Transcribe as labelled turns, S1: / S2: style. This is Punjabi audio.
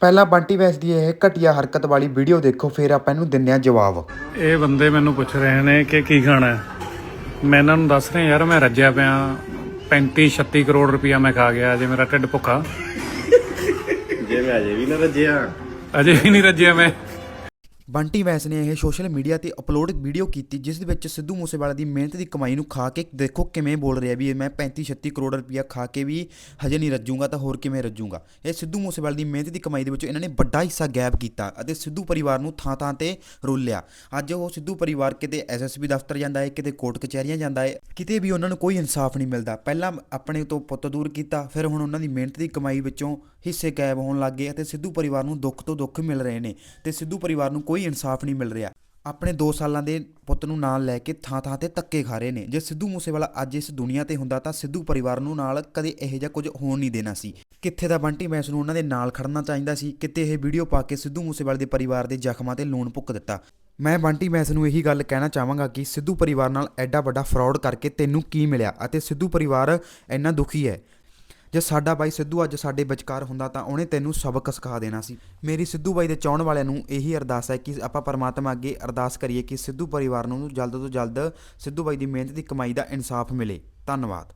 S1: ਪਹਿਲਾਂ ਬੰਟੀ ਵੈਸ ਦੀ ਇਹ ਘਟੀਆ ਹਰਕਤ ਵਾਲੀ ਵੀਡੀਓ ਦੇਖੋ ਫਿਰ ਆਪਾਂ ਇਹਨੂੰ ਦਿੰਨੇ ਆ ਜਵਾਬ।
S2: ਇਹ ਬੰਦੇ ਮੈਨੂੰ ਪੁੱਛ ਰਹੇ ਨੇ ਕਿ ਕੀ ਖਾਣਾ ਹੈ। ਮੈਂ ਇਹਨਾਂ ਨੂੰ ਦੱਸ ਰਿਹਾ ਯਾਰ ਮੈਂ ਰੱਜਿਆ ਪਿਆ 35 36 ਕਰੋੜ ਰੁਪਇਆ ਮੈਂ ਖਾ ਗਿਆ ਜੇ ਮੇਰਾ ਢਿੱਡ ਭੁੱਖਾ।
S3: ਜੇ ਮੈਂ ਅਜੇ ਵੀ ਨਾ ਰੱਜਿਆ।
S2: ਅਜੇ ਵੀ ਨਹੀਂ ਰੱਜਿਆ ਮੈਂ।
S1: ਬੰਟੀ ਵੈਸ ਨੇ ਇਹ ਸੋਸ਼ਲ ਮੀਡੀਆ ਤੇ ਅਪਲੋਡ ਵੀਡੀਓ ਕੀਤੀ, ਜਿਸ ਦੇ ਵਿੱਚ ਸਿੱਧੂ ਮੂਸੇਵਾਲਾ ਦੀ ਮਿਹਨਤ ਦੀ ਕਮਾਈ ਨੂੰ ਖਾ ਕੇ ਦੇਖੋ ਕਿਵੇਂ ਬੋਲ ਰਿਹਾ ਵੀ ਮੈਂ 35 36 ਕਰੋੜ ਰੁਪਇਆ ਖਾ ਕੇ ਵੀ ਹਜੇ ਨਹੀਂ ਰੱਜੂਗਾ ਤਾਂ ਹੋਰ ਕਿਵੇਂ ਰੱਜੂਗਾ। ਇਹ ਸਿੱਧੂ ਮੂਸੇਵਾਲੇ ਦੀ ਮਿਹਨਤ ਦੀ ਕਮਾਈ ਦੇ ਵਿੱਚ ਇਹਨਾਂ ਨੇ ਵੱਡਾ ਹਿੱਸਾ ਗਾਇਬ ਕੀਤਾ ਅਤੇ ਸਿੱਧੂ ਪਰਿਵਾਰ ਨੂੰ ਥਾਂ ਥਾਂ ਤੇ ਰੋਲਿਆ। ਅੱਜ ਉਹ ਸਿੱਧੂ ਪਰਿਵਾਰ ਕਿਤੇ ਐਸਐਸਪੀ ਦਫ਼ਤਰ ਜਾਂਦਾ ਹੈ, ਕਿਤੇ ਕੋਰਟ ਕਚਹਿਰੀਆਂ ਜਾਂਦਾ ਹੈ, ਕਿਤੇ ਵੀ ਉਹਨਾਂ ਨੂੰ ਕੋਈ ਇਨਸਾਫ ਨਹੀਂ ਮਿਲਦਾ। ਪਹਿਲਾਂ ਆਪਣੇ ਤੋਂ ਪੁੱਤ ਦੂਰ ਕੀਤਾ, ਫਿਰ ਹੁਣ ਉਹਨਾਂ ਦੀ ਮਿਹਨਤ ਦੀ ਕਮਾਈ ਵਿੱਚੋਂ ਹਿੱਸੇ ਗਾਇਬ ਹੋਣ ਲੱਗ ਗਏ ਅਤੇ ਸਿੱਧੂ ਪਰਿਵਾਰ ਨੂੰ ਦੁੱਖ ਤੋਂ ਦੁੱਖ ਮਿਲ ਰਹੇ ਨੇ ਤੇ ਸਿੱਧੂ ਪਰਿਵਾਰ ਨੂੰ ਕੋਈ ਇਨਸਾਫ ਨਹੀਂ ਮਿਲ ਰਿਹਾ। ਆਪਣੇ 2 ਸਾਲਾਂ ਦੇ ਪੁੱਤ ਨੂੰ ਨਾਲ ਲੈ ਕੇ ਥਾਂ ਥਾਂ ਤੇ ਧੱਕੇ ਖਾ ਰਹੇ ਨੇ। ਜੇ ਸਿੱਧੂ ਮੂਸੇਵਾਲਾ ਅੱਜ ਇਸ ਦੁਨੀਆ ਤੇ ਹੁੰਦਾ ਤਾਂ ਸਿੱਧੂ ਪਰਿਵਾਰ ਨੂੰ ਨਾਲ ਕਦੇ ਇਹੋ ਜਿਹਾ ਕੁਝ ਹੋਣ ਨਹੀਂ ਦੇਣਾ ਸੀ। ਕਿੱਥੇ ਦਾ ਬੰਟੀ ਮੈਸ ਨੂੰ ਉਹਨਾਂ ਦੇ ਨਾਲ ਖੜਨਾ ਚਾਹੀਦਾ ਸੀ? ਕਿਤੇ ਇਹ ਵੀਡੀਓ ਪਾ ਕੇ ਸਿੱਧੂ ਮੂਸੇਵਾਲੇ ਦੇ ਪਰਿਵਾਰ ਦੇ ਜ਼ਖਮਾਂ ਤੇ ਲੂਣ ਭੁੱਕ ਦਿੱਤਾ? ਮੈਂ ਬੰਟੀ ਮੈਸ ਨੂੰ ਇਹੀ ਗੱਲ ਕਹਿਣਾ ਚਾਹਾਂਗਾ ਕਿ ਸਿੱਧੂ ਪਰਿਵਾਰ ਨਾਲ ਐਡਾ ਵੱਡਾ ਫਰਾਡ ਕਰਕੇ ਤੈਨੂੰ ਕੀ ਮਿਲਿਆ? ਅਤੇ ਸਿੱਧੂ ਪਰਿਵਾਰ ਇੰਨਾ ਦੁਖੀ ਹੈ? ਜੇ ਸਾਡਾ ਬਾਈ ਸਿੱਧੂ ਅੱਜ ਸਾਡੇ ਵਿਚਕਾਰ ਹੁੰਦਾ ਤਾਂ ਉਹਨੇ ਤੈਨੂੰ ਸਬਕ ਸਿਖਾ ਦੇਣਾ ਸੀ। ਮੇਰੀ ਸਿੱਧੂ ਬਾਈ ਦੇ ਚਾਹਣ ਵਾਲਿਆਂ ਨੂੰ ਇਹੀ ਅਰਦਾਸ ਹੈ ਕਿ ਆਪਾਂ ਪਰਮਾਤਮਾ ਅੱਗੇ ਅਰਦਾਸ ਕਰੀਏ ਕਿ ਸਿੱਧੂ ਪਰਿਵਾਰ ਨੂੰ ਜਲਦ ਤੋਂ ਜਲਦ ਸਿੱਧੂ ਬਾਈ ਦੀ ਮਿਹਨਤ ਦੀ ਕਮਾਈ ਦਾ ਇਨਸਾਫ ਮਿਲੇ। ਧੰਨਵਾਦ।